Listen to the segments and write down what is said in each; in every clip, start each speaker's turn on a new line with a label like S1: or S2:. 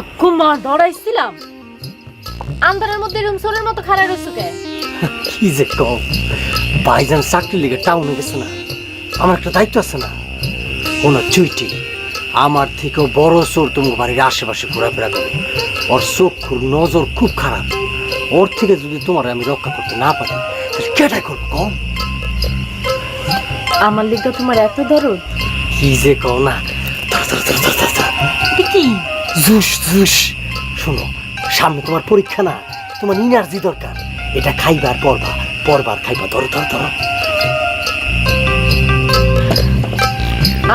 S1: ঠাকুমা ডরাইছিলাম আন্ধারের মধ্যে রুম সোরের মতো খাড়া রয়েছে কে
S2: কি যে কম ভাইজান চাকরি লেগে টাউনে গেছে না। আমার একটা দায়িত্ব আছে না। ওনার চুইটি আমার থেকেও বড় চোর তোমার বাড়ির আশেপাশে ঘোরাফেরা করে। ওর চক্ষুর নজর খুব খারাপ। ওর থেকে যদি তোমার আমি রক্ষা করতে না পারি তাহলে কেটাই করব কম
S1: আমার লিগা তোমার এত দরদ।
S2: কি যে কও না।
S1: কি?
S2: Juice juice. শোনো সামনে তোমার পরীক্ষা না তোমার এনার্জি দরকার। এটা খাইবার পরবা পরবার খাইবা। ধরো ধরো ধরো।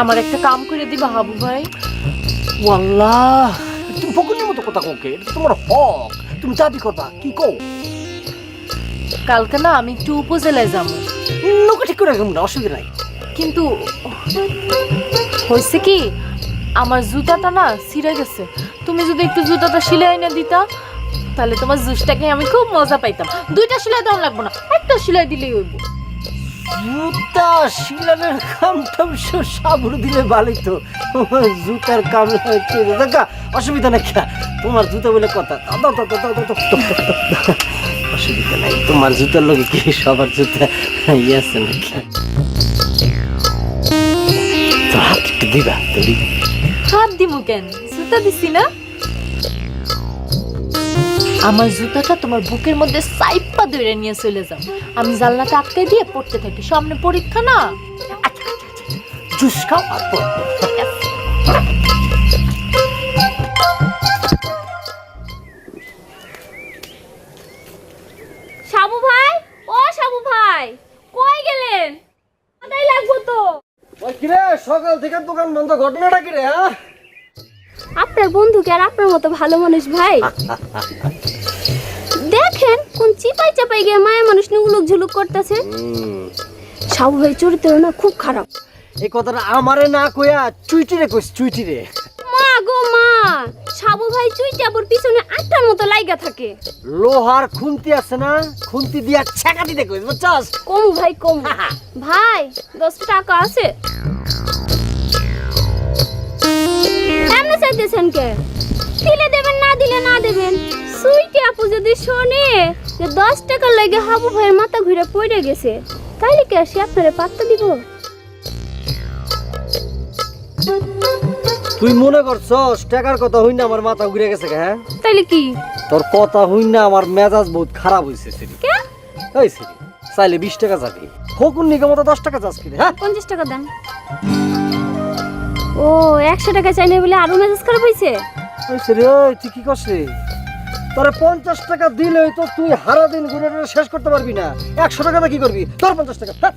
S1: আমার একটা কাম করে দিবা হাবু ভাই।
S2: ওয়াল্লাহ তুমি ফকুনের মতো কথা কোকে এটা তো তোমার হক। তুমি দাবি করবা কি কও?
S1: কালকে না আমি একটু উপজেলায় যাব।
S2: নৌকা ঠিক করে রাখুন না অসুবিধা নাই।
S1: কিন্তু হয়েছে কি আমার জুতাটা না ছিঁড়ে গেছে। তুমি যদি একটু জুতাটা সিলাই না দিতা, তাহলে তোমার জুসটাকে আমি খুব মজা পাইতাম। দুইটা সিলাই দেওয়া লাগবো না, একটা সিলাই দিলেই হইব।
S2: জুতা শিলানের কাম টাম সাবর দিলে ভালোই তো জুতার কাম দেখা, অসুবিধা নাই তোমার জুতা বলে কথা। অসুবিধা নাই। তোমার জুতার লোকে কি সবার জুতা ইয়ে আছে নাকি? দিবা তুমি
S1: হাত দিমু কেন? জুতা দিছি না? আমার জুতাটা তোমার বুকের মধ্যে সাইপা ধরে নিয়ে চলে যাও। আমি জানলাটা আটকে দিয়ে পড়তে থাকি। সামনে পরীক্ষা না?
S2: জুস খাও, আর পর।
S3: সাবু ভাই? ও সাবু ভাই, কই গেলেন? কোথায় লাগবো তো।
S2: ওই কিরে সকাল থেকে দোকান বন্ধ ঘটনাটা কিরে হ্যাঁ?
S3: আপনার বন্ধুকে আর আপনার মতো ভালো মানুষ ভাই? দেখেন কোন চিপাই চাপাই গিয়ে মায়া মানুষ নিয়ে উলুক ঝুলুক করতেছে। সাবু ভাই চরিত্র না খুব খারাপ।
S2: এই কথাটা আমারে না কইয়া চুইটিরে কইস চুইটিরে।
S3: মা গো মা সাবু ভাই চুই চাবুর পিছনে আটটার লাইগা থাকে।
S2: লোহার খুন্তি আছে না? খুন্তি দিয়া ছেকা দিতে কইস বুঝছস?
S3: কমু ভাই কমু। ভাই দশ টাকা আছে। এমনি চাইতেছেন কে? দিলে দেবেন না দিলে না দেবেন। সুইটি আপু যদি শোনে যে দশ টাকার লাগে হাবু ভাইয়ের মাথা ঘুরে পড়ে গেছে তাইলে কি আসি আপনারে পাত্তা দিব?
S2: তুই মনে করছস টাকার কথা হইনা আমার মাথা ঘুরে গেছে কে, হ্যাঁ?
S3: তাইলে কি?
S2: তোর কথা হইনা আমার মেজাজ বহুত খারাপ হইছে সিরি
S3: কে?
S2: এই সিরি চাইলে বিশ টাকা যাবি। হকুন নিকে মতো দশ টাকা চাস কিরে হ্যাঁ?
S3: পঞ্চাশ টাকা দেন। ও একশো টাকা চাইলে বলে আরও মেজাজ খারাপ হয়েছে
S2: ওই সিরি ওই তুই কি করছিস? তোরে পঞ্চাশ টাকা দিলেই তো তুই হারা দিন ঘুরে শেষ করতে পারবি না। একশো টাকাটা কি করবি? তোর পঞ্চাশ টাকা হ্যাঁ?